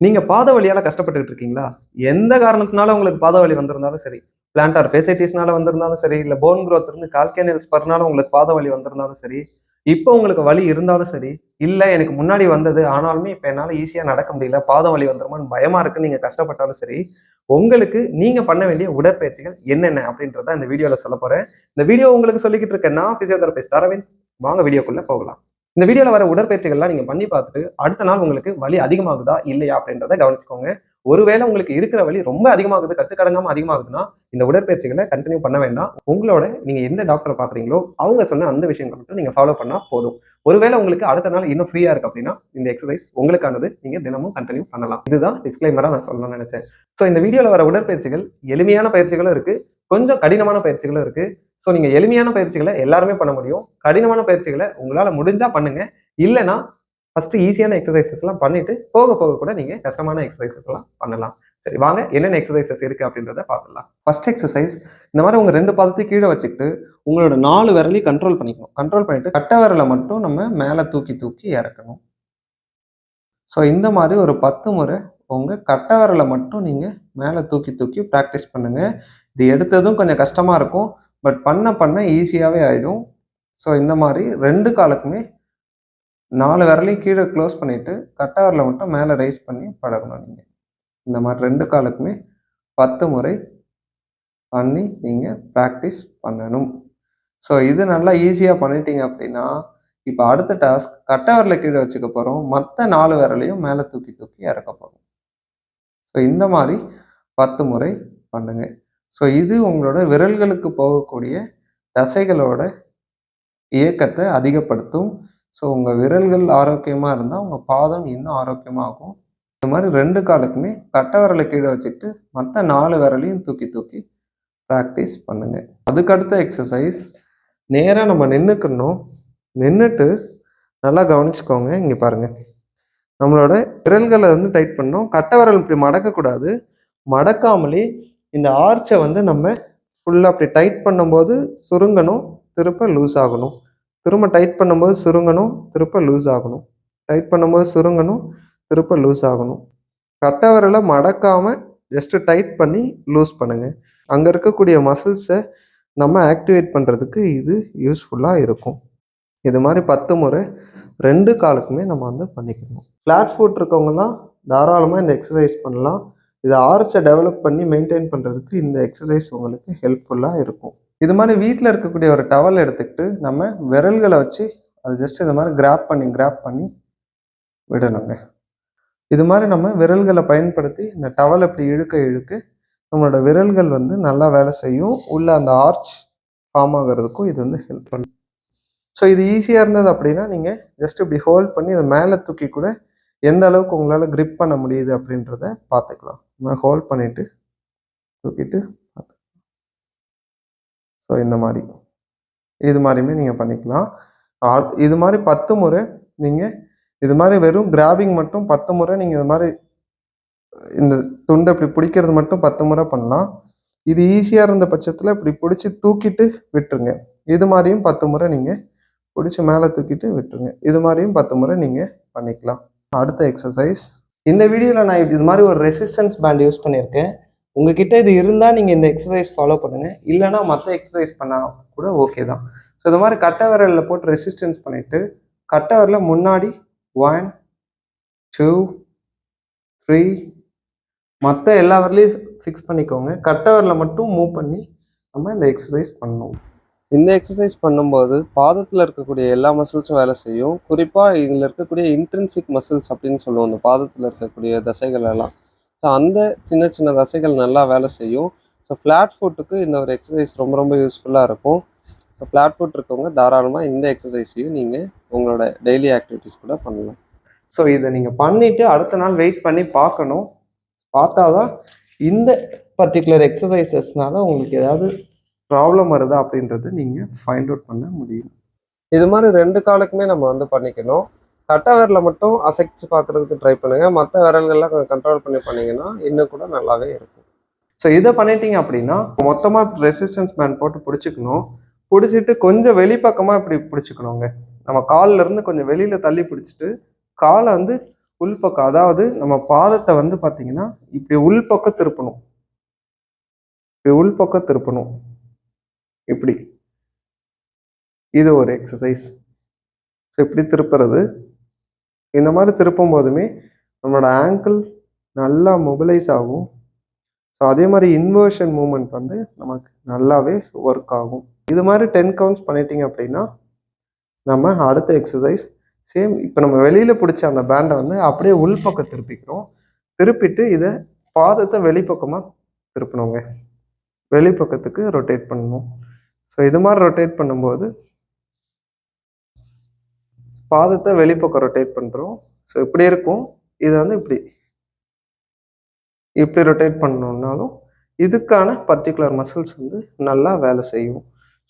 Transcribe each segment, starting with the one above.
நீங்க பாத வழியால் கஷ்டப்பட்டுக்கிட்டு இருக்கீங்களா? எந்த காரணத்தினால உங்களுக்கு பாத வழி வந்திருந்தாலும் சரி பிளான்டார் ஃபேசைட்டிஸ்னால வந்திருந்தாலும் சரி இல்ல போன் growth இருந்து கால்கேனியல் ஸ்பர்னால உங்களுக்கு பாத வழி வந்திருந்தாலும் சரி இப்போ உங்களுக்கு வழி இருந்தாலும் சரி இல்ல எனக்கு முன்னாடி வந்தது ஆனாலுமே இப்ப என்னால ஈஸியா நடக்க முடியல பாதம் வலி வந்துருமான்னு பயமா இருக்குன்னு நீங்க கஷ்டப்பட்டாலும் சரி உங்களுக்கு நீங்க பண்ண வேண்டிய உடற்பயிற்சிகள் என்னென்ன அப்படின்றத இந்த வீடியோல சொல்ல போறேன். இந்த வீடியோ உங்களுக்கு சொல்லிக்கிட்டு இருக்கேன். நான் பிசியோதெரபிஸ்ட் அரவிந்த். வாங்க வீடியோக்குள்ள போகலாம். இந்த வீடியோல வர உடற்பயிற்சிகள்லாம் நீங்க பண்ணி பார்த்துட்டு அடுத்த நாள் உங்களுக்கு வலி அதிகமாகுதா இல்லையா அப்படின்றத கவனிச்சுக்கோங்க. ஒருவேளை உங்களுக்கு இருக்கிற வலி ரொம்ப அதிகமாகுது கட்டுக்கடங்காம அதிகமாகுதுன்னா இந்த உடற்பயிற்சிகளை கண்டினியூ பண்ண வேண்டாம். உங்களோட நீங்க எந்த டாக்டரை பாக்குறீங்களோ அவங்க சொன்ன அந்த விஷயங்களை மட்டும் நீங்க ஃபாலோ பண்ணா போதும். ஒருவேளை உங்களுக்கு அடுத்த நாள் இன்னும் ஃப்ரீயா இருக்கு அப்படின்னா இந்த எக்ஸசைஸ் உங்களுக்கானது. நீங்க தினமும் கண்டினியூ பண்ணலாம். இதுதான் டிஸ்கிளைமரா நான் சொல்லணும்னு நினைச்சேன். ஸோ இந்த வீடியோல வர உடற்பயிற்சிகள் எளிமையான பயிற்சிகளும் இருக்கு. கொஞ்சம் கடினமான பயிற்சிகளும் இருக்கு. ஸோ நீங்கள் எளிமையான பயிற்சிகளை எல்லாருமே பண்ண முடியும். கடினமான பயிற்சிகளை உங்களால் முடிஞ்சால் பண்ணுங்க. இல்லைன்னா ஃபஸ்ட்டு ஈஸியான எக்ஸசைசஸ்லாம் பண்ணிவிட்டு பண்ணிட்டு போக போக கூட நீங்கள் கஷ்டமான எக்ஸசைசஸ்லாம் பண்ணலாம். சரி வாங்க என்னென்ன எக்ஸசைசஸ் இருக்குது அப்படின்றத பார்க்கலாம் ஃபர்ஸ்ட் எக்ஸசைஸ் இந்த மாதிரி உங்கள் ரெண்டு பாதத்தையும் கீழே வச்சுக்கிட்டு உங்களோட நாலு விரலையும் கண்ட்ரோல் பண்ணிக்கணும். கண்ட்ரோல் பண்ணிட்டு கட்ட விரலை மட்டும் நம்ம மேலே தூக்கி தூக்கி இறக்கணும். ஸோ இந்த மாதிரி ஒரு பத்து முறை உங்கள் கட்ட விரலை மட்டும் நீங்கள் மேலே தூக்கி தூக்கி ப்ராக்டிஸ் பண்ணுங்கள் இது எடுத்ததும் கொஞ்சம் கஷ்டமாக இருக்கும். பட் பண்ண பண்ண ஈஸியாகவே ஆகிடும் ஸோ இந்த மாதிரி ரெண்டு காலுக்குமே நாலு விரலையும் கீழே க்ளோஸ் பண்ணிவிட்டு கட்டவரில் மட்டும் மேலே ரைஸ் பண்ணி பழகணும் நீங்கள் இந்த மாதிரி ரெண்டு காலுக்குமே பத்து முறை பண்ணி நீங்கள் ப்ராக்டிஸ் பண்ணணும். ஸோ இது நல்லா ஈஸியாக பண்ணிட்டீங்க அப்படின்னா இப்போ அடுத்த டாஸ்க் கட்டவரில் கீழே வச்சுக்க போகிறோம் மற்ற நாலு விரலையும் மேலே தூக்கி தூக்கி இறக்க போகிறோம் ஸோ இந்த மாதிரி பத்து முறை பண்ணுங்கள் ஸோ இது உங்களோட விரல்களுக்கு போகக்கூடிய தசைகளோட இயக்கத்தை அதிகப்படுத்தும். ஸோ உங்கள் விரல்கள் ஆரோக்கியமாக இருந்தால் உங்கள் பாதம் இன்னும் ஆரோக்கியமாகும். இந்த மாதிரி ரெண்டு காலுக்குமே கட்டை விரலை கீழே வச்சுட்டு மற்ற நாலு விரலையும் தூக்கி தூக்கி ப்ராக்டிஸ் பண்ணுங்க. அதுக்கடுத்த எக்ஸசைஸ் நேராக நம்ம நின்றுக்கணும் நின்றுட்டு நல்லா கவனிச்சுக்கோங்க. இங்கே பாருங்கள் நம்மளோட விரல்களை வந்து டைட் பண்ணோம் கட்டை விரல் இப்படி மடக்கக்கூடாது. மடக்காமலே இந்த ஆர்ச்சை வந்து நம்ம ஃபுல்லாக அப்படி டைட் பண்ணும்போது சுருங்கணும் திருப்ப லூஸ் ஆகணும். திரும்ப டைட் பண்ணும்போது சுருங்கணும் திருப்ப லூஸ் ஆகணும். டைட் பண்ணும்போது சுருங்கணும் திருப்ப லூஸ் ஆகணும். கட்டை விரலை மடக்காமல் ஜஸ்ட்டு டைட் பண்ணி லூஸ் பண்ணுங்கள் அங்கே இருக்கக்கூடிய மசில்ஸை நம்ம ஆக்டிவேட் பண்ணுறதுக்கு இது யூஸ்ஃபுல்லாக இருக்கும். இது மாதிரி பத்து முறை ரெண்டு காலுக்குமே நம்ம வந்து பண்ணிக்கணும். ஃப்ளாட் ஃபுட் இருக்கவங்கலாம் தாராளமாக இந்த எக்ஸசைஸ் பண்ணலாம். இது ஆர்ச்சை டெவலப் பண்ணி மெயின்டைன் பண்ணுறதுக்கு இந்த எக்ஸசைஸ் உங்களுக்கு ஹெல்ப்ஃபுல்லாக இருக்கும். இது மாதிரி வீட்டில் இருக்கக்கூடிய ஒரு டவல் எடுத்துக்கிட்டு நம்ம விரல்களை வச்சு அது ஜஸ்ட் இது மாதிரி கிராப் பண்ணி கிராப் பண்ணி விடணுங்க. இது மாதிரி நம்ம விரல்களை பயன்படுத்தி இந்த டவல் இப்படி இழுக்க இழுக்க நம்மளோட விரல்கள் வந்து நல்லா வேலை செய்யும். உள்ள அந்த ஆர்ச் ஃபார்ம் ஆகிறதுக்கும் இது வந்து ஹெல்ப் பண்ணும். ஸோ இது ஈஸியாக இருந்தது அப்படின்னா நீங்கள் ஜஸ்ட் இப்படி ஹோல்ட் பண்ணி இதை மேலே தூக்கி கூட எந்த அளவுக்கு உங்களால் க்ரிப் பண்ண முடியுது அப்படின்றத பார்த்துக்கலாம். ஹோல்ட் பண்ணிட்டு தூக்கிட்டு ஸோ இந்த மாதிரி. இது மாதிரியுமே நீங்கள் பண்ணிக்கலாம். ஆ- இது மாதிரி பத்து முறை நீங்கள் இது மாதிரி வெறும் கிராபிங் மட்டும் பத்து முறை நீங்கள் இது மாதிரி இந்த துண்டை இப்படி பிடிக்கிறது மட்டும் பத்து முறை பண்ணலாம். இது ஈஸியாக இருந்த பட்சத்தில் இப்படி பிடிச்சி தூக்கிட்டு விட்டுருங்க. இது மாதிரியும் பத்து முறை நீங்கள் பிடிச்சி மேலே தூக்கிட்டு விட்டுருங்க. இது மாதிரியும் பத்து முறை நீங்கள் பண்ணிக்கலாம். அடுத்த எக்ஸசைஸ் இந்த வீடியோவில் நான் இது மாதிரி ஒரு ரெசிஸ்டன்ஸ் பேண்ட் யூஸ் பண்ணியிருக்கேன். உங்ககிட்ட இது இருந்தால் நீங்கள் இந்த எக்ஸசைஸ் ஃபாலோ பண்ணுங்கள் இல்லைன்னா மற்ற எக்ஸசைஸ் பண்ணால் கூட ஓகே தான். ஸோ இது மாதிரி கட்டை விரலில் போட்டு ரெசிஸ்டன்ஸ் பண்ணிவிட்டு கட்டை விரலில் முன்னாடி ஒன் டூ த்ரீ மற்ற எல்லா விரலையும் ஃபிக்ஸ் பண்ணிக்கோங்க. கட்டை விரலை மட்டும் மூவ் பண்ணி நம்ம இந்த எக்ஸசைஸ் பண்ணணும். இந்த எக்ஸசைஸ் பண்ணும்போது பாதத்தில் இருக்கக்கூடிய எல்லா மசில்ஸும் வேலை செய்யும். குறிப்பாக இதில் இருக்கக்கூடிய இன்ட்ரென்சிக் மசில்ஸ் அப்படின்னு சொல்லுவோம். இந்த பாதத்தில் இருக்கக்கூடிய தசைகள் எல்லாம். ஸோ அந்த சின்ன சின்ன தசைகள் நல்லா வேலை செய்யும். ஸோ ஃப்ளாட் ஃபுட்டுக்கு இந்த ஒரு எக்ஸசைஸ் ரொம்ப ரொம்ப யூஸ்ஃபுல்லாக இருக்கும். ஸோ ஃப்ளாட் ஃபுட் இருக்கவங்க தாராளமாக இந்த எக்ஸசைஸையும் நீங்கள் உங்களோட டெய்லி ஆக்டிவிட்டீஸ் கூட பண்ணலாம். ஸோ இதை நீங்கள் பண்ணிவிட்டு அடுத்த நாள் வெயிட் பண்ணி பார்க்கணும். பார்த்தா தான் இந்த பர்டிகுலர் எக்ஸசைசஸ்னால உங்களுக்கு ஏதாவது ப்ராப்ளம் வருதா அப்படின்றது நீங்கள் ஃபைண்ட் அவுட் பண்ண முடியும். இது மாதிரி ரெண்டு காலுக்குமே நம்ம வந்து பண்ணிக்கணும். கட்டை விரலை மட்டும் அசைச்சு பார்க்கறதுக்கு ட்ரை பண்ணுங்க. மற்ற விரல்கள்லாம் கொஞ்சம் கண்ட்ரோல் பண்ணி பண்ணீங்கன்னா இன்னும் கூட நல்லாவே இருக்கும். ஸோ இதை பண்ணிட்டீங்க அப்படின்னா மொத்தமாக ரெசிஸ்டன்ஸ் பேண்ட் போட்டு பிடிச்சிக்கணும். பிடிச்சிட்டு கொஞ்சம் வெளிப்பக்கமாக இப்படி பிடிச்சிக்கணுங்க. நம்ம கால்ல இருந்து கொஞ்சம் வெளியில தள்ளி பிடிச்சிட்டு காலை வந்து உள்பக்கம் அதாவது நம்ம பாதத்தை வந்து பார்த்தீங்கன்னா இப்படி உள்பக்கம் திருப்பணும். இப்படி உள்பக்கம் திருப்பணும். இப்படி. இது ஒரு எக்ஸசைஸ் ஸோ இப்படி திருப்புறது. இந்த மாதிரி திருப்பும் போதுமே நம்மளோட ஆங்கிள் நல்லா மொபிலைஸ் ஆகும். ஸோ அதே மாதிரி இன்வர்ஷன் மூமெண்ட் வந்து நமக்கு நல்லாவே ஒர்க் ஆகும். இது மாதிரி டென் கவுண்ட்ஸ் பண்ணிட்டீங்க அப்படின்னா நம்ம அடுத்த எக்ஸசைஸ் சேம் இப்போ நம்ம வெளியில் பிடிச்ச அந்த பேண்டை வந்து அப்படியே உள்பக்கம் திருப்பிக்கிறோம். திருப்பிட்டு இதை பாதத்தை வெளிப்பக்கமாக திருப்பணுங்க. வெளிப்பக்கத்துக்கு ரொட்டேட் பண்ணணும். ஸோ இது மாதிரி ரொட்டேட் பண்ணும்போது பாதத்தை வெளிப்பக்கம் ரொட்டேட் பண்ணுறோம் ஸோ இப்படி இருக்கும். இது வந்து இப்படி. இப்படி ரொட்டேட் பண்ணணுன்னாலும் இதுக்கான பர்டிகுலர் மசில்ஸ் வந்து நல்லா வேலை செய்யும்.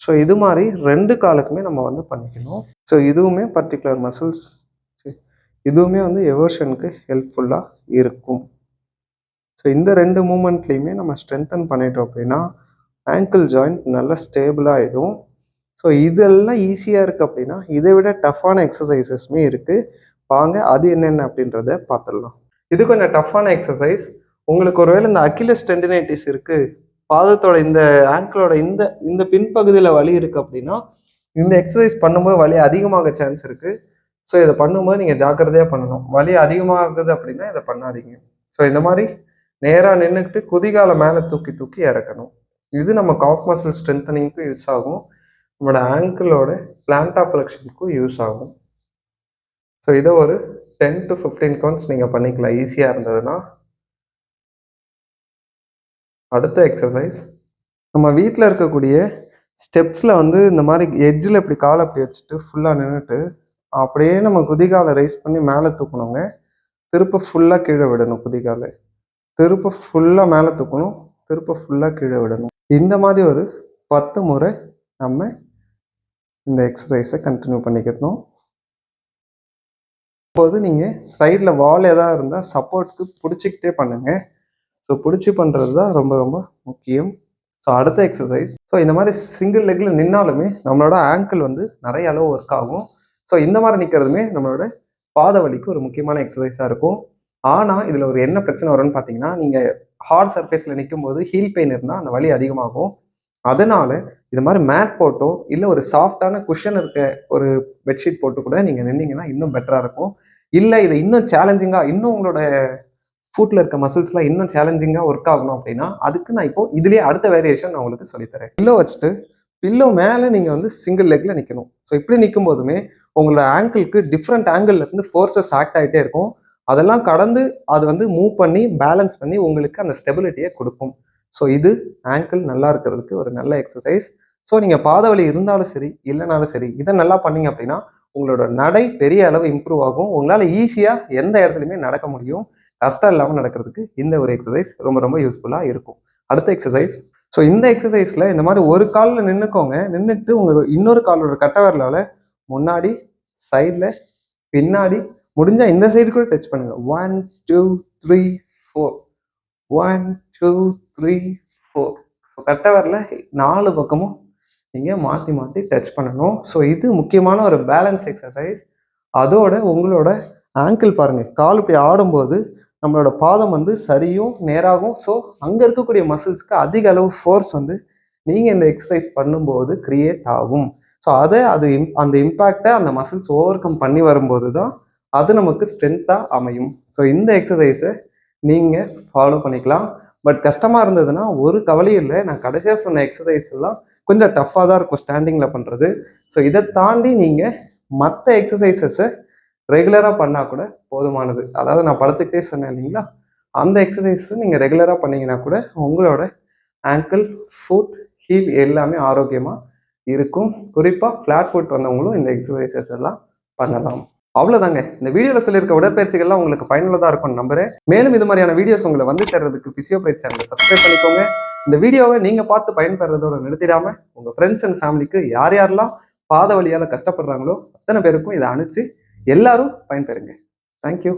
ஸோ இது மாதிரி ரெண்டு காலுக்குமே நம்ம வந்து பண்ணிக்கணும். ஸோ இதுவுமே பர்டிகுலர் மசில்ஸ் இதுவுமே வந்து எவர்ஷனுக்கு ஹெல்ப்ஃபுல்லாக இருக்கும். ஸோ இந்த ரெண்டு மூமெண்ட்லேயுமே நம்ம ஸ்ட்ரென்தன் பண்ணிட்டோம் அப்படின்னா ஆங்கிள் ஜாயிண்ட் நல்லா ஸ்டேபிளாக ஆகிடும் ஸோ இதெல்லாம் ஈஸியாக இருக்குது அப்படின்னா இதை விட டஃப்பான எக்ஸசைசஸ்மே இருக்குது வாங்க அது என்னென்ன அப்படின்றத பார்த்துடலாம். இது கொஞ்சம் டஃப்பான எக்ஸசைஸ் உங்களுக்கு ஒருவேளை இந்த அக்கிலஸ் டெண்டினைட்டிஸ் இருக்குது பாதத்தோட இந்த ஆங்கிளோட இந்த இந்த பின்பகுதியில் வலி இருக்குது அப்படின்னா இந்த எக்ஸசைஸ் பண்ணும்போது வலி அதிகமாக சான்ஸ் இருக்குது ஸோ இதை பண்ணும்போது நீங்கள் ஜாக்கிரதையாக பண்ணணும். வலி அதிகமாகுது அப்படின்னா இதை பண்ணாதீங்க. ஸோ இந்த மாதிரி நேராக நின்றுக்கிட்டு குதிகால மேலே தூக்கி தூக்கி இறக்கணும். இது நம்ம காஃப் மசில் ஸ்ட்ரென்தனிங்க்கும் யூஸ் ஆகும். நம்மளோட ஆங்கிளோட பிளான்டா ப்ளக்ஷனுக்கும் யூஸ் ஆகும். ஸோ இதை ஒரு டென் டு ஃபிஃப்டீன் கவுண்ட்ஸ் நீங்கள் பண்ணிக்கலாம். ஈஸியாக இருந்ததுன்னா. அடுத்த எக்ஸசைஸ் நம்ம வீட்டில் இருக்கக்கூடிய ஸ்டெப்ஸில் வந்து இந்த மாதிரி எஜ்ஜில் இப்படி காலை அப்படி வச்சுட்டு ஃபுல்லாக நின்றுட்டு அப்படியே நம்ம குதிகாலை ரைஸ் பண்ணி மேலே தூக்கணுங்க. திருப்ப ஃபுல்லாக கீழே விடணும் குதிகாலை. திருப்ப ஃபுல்லாக மேலே தூக்கணும். திருப்ப ஃபுல்லாக கீழே விடணும். இந்த மாதிரி ஒரு பத்து முறை நம்ம இந்த எக்ஸசைஸை கண்டினியூ பண்ணிக்கணும். போது நீங்கள் சைடில் வால் எதாவது இருந்தால் சப்போர்ட்டுக்கு பிடிச்சிக்கிட்டே பண்ணுங்கள் ஸோ பிடிச்சி பண்ணுறது தான் ரொம்ப ரொம்ப முக்கியம். ஸோ அடுத்த எக்ஸசைஸ் ஸோ இந்த மாதிரி சிங்கிள் லெக்கில் நின்னாலுமே நம்மளோட ஆங்கிள் வந்து நிறைய அளவு ஒர்க் ஆகும். ஸோ இந்த மாதிரி நிற்கிறதுமே நம்மளோட பாத வலிக்கு ஒரு முக்கியமான எக்ஸசைஸாக இருக்கும். ஆனால் இதில் ஒரு என்ன பிரச்சனை வரும்னு பார்த்தீங்கன்னா நீங்கள் ஹார்ட் சர்ஃபேஸில் நிற்கும் போது ஹீல் பெயின் இருந்தால் அந்த வலி அதிகமாகும். அதனால இது மாதிரி மேட் போட்டோ இல்லை ஒரு சாஃப்டான குஷன் இருக்க ஒரு பெட்ஷீட் போட்டு கூட நீங்கள் நின்னீங்கன்னா இன்னும் பெட்டராக இருக்கும். இல்லை இது இன்னும் சேலஞ்சிங்காக இன்னும் உங்களோட ஃபுட்டில் இருக்க மசில்ஸ்லாம் இன்னும் சேலஞ்சிங்காக ஒர்க் ஆகணும் அப்படின்னா அதுக்கு நான் இப்போ இதுலேயே அடுத்த வேரியேஷன் நான் உங்களுக்கு சொல்லித்தரேன். பில்லோ வச்சுட்டு பில்லோ மேலே நீங்கள் வந்து சிங்கிள் லெக்கில் நிற்கணும் ஸோ இப்படி நிற்கும் போதுமே உங்களோட ஆங்கிளுக்கு டிஃப்ரெண்ட் ஆங்கிள்லேருந்து ஃபோர்ஸஸ் ஆக்ட் ஆகிட்டே இருக்கும். அதெல்லாம் கடந்து அது வந்து மூவ் பண்ணி பேலன்ஸ் பண்ணி உங்களுக்கு அந்த ஸ்டெபிலிட்டியை கொடுக்கும். ஸோ இது ஆங்கிள் நல்லா இருக்கிறதுக்கு ஒரு நல்ல எக்ஸசைஸ் ஸோ நீங்கள் பாதவலி இருந்தாலும் சரி இல்லைனாலும் சரி இதை நல்லா பண்ணீங்க அப்படின்னா உங்களோட நடை பெரிய அளவு இம்ப்ரூவ் ஆகும். உங்களால் ஈஸியாக எந்த இடத்துலையுமே நடக்க முடியும். கஷ்டம் இல்லாமல் நடக்கிறதுக்கு இந்த ஒரு எக்ஸசைஸ் ரொம்ப ரொம்ப யூஸ்ஃபுல்லாக இருக்கும். அடுத்த எக்ஸசைஸ் ஸோ இந்த எக்ஸசைஸில் இந்த மாதிரி ஒரு காலில் நின்றுக்கோங்க நின்றுட்டு உங்கள் இன்னொரு காலோட கட்டவரலால் முன்னாடி சைடில் பின்னாடி முடிஞ்சால் இந்த சைடு கூட டச் பண்ணுங்க. One two three four one two three four so கரெக்டாக வரல. நாலு பக்கமும் நீங்கள் மாற்றி மாற்றி டச் பண்ணணும். ஸோ இது முக்கியமான ஒரு பேலன்ஸ் எக்ஸசைஸ் அதோட உங்களோட ஆங்கிள் பாருங்கள் கால் இப்படி ஆடும்போது நம்மளோட பாதம் வந்து சரியும் நேராகும். ஸோ அங்கே இருக்கக்கூடிய மசில்ஸ்க்கு அதிக அளவு ஃபோர்ஸ் வந்து நீங்கள் இந்த எக்ஸசைஸ் பண்ணும்போது கிரியேட் ஆகும். ஸோ அதை அது இம் அந்த இம்பேக்டை அந்த மசில்ஸ் ஓவர் கம் பண்ணி வரும்போது தான் அது நமக்கு ஸ்ட்ரென்த்தாக அமையும். ஸோ இந்த எக்ஸசைஸை நீங்கள் ஃபாலோ பண்ணிக்கலாம். பட் கஷ்டமாக இருந்ததுன்னா ஒரு கவலையும் இல்லை. நான் கடைசியாக சொன்ன எக்ஸசைஸ் எல்லாம் கொஞ்சம் டஃப்பாக தான் இருக்கும் ஸ்டாண்டிங்கில் பண்ணுறது ஸோ இதை தாண்டி நீங்கள் மற்ற எக்ஸசைசஸை ரெகுலராக பண்ணால் கூட போதுமானது. அதாவது நான் படத்துக்கிட்டே சொன்னேன் இல்லைங்களா? அந்த எக்ஸசைஸை நீங்கள் ரெகுலராக பண்ணிங்கன்னா கூட உங்களோட ஆங்கிள் ஃபுட் ஹீல் எல்லாமே ஆரோக்கியமாக இருக்கும். குறிப்பாக ஃப்ளாட் ஃபுட் வந்தவங்களும் இந்த எக்ஸசைசஸ் எல்லாம் பண்ணலாம். அவ்வளோதாங்க இந்த வீடியோவில் சொல்லியிருக்க உடற்பயிற்சிகள்லாம் உங்களுக்கு பயனுள்ளதாக இருக்கும்னு நம்புறேன். மேலும் இது மாதிரியான வீடியோஸ் உங்களை வந்து சேர்றதுக்கு பிசியோபிரைட் சேனலை சப்ஸ்கிரைப் பண்ணிக்கோங்க. இந்த வீடியோவை நீங்கள் பார்த்து பயன்பெறதோட நிறுத்திடாம உங்கள் ஃப்ரெண்ட்ஸ் அண்ட் ஃபேமிலிக்கு யார் யாரெல்லாம் பாத வழியால் கஷ்டப்படுறாங்களோ அத்தனை பேருக்கும் இதை அனுப்பிச்சு எல்லாரும் பயன்பெறுங்க. தேங்க்யூ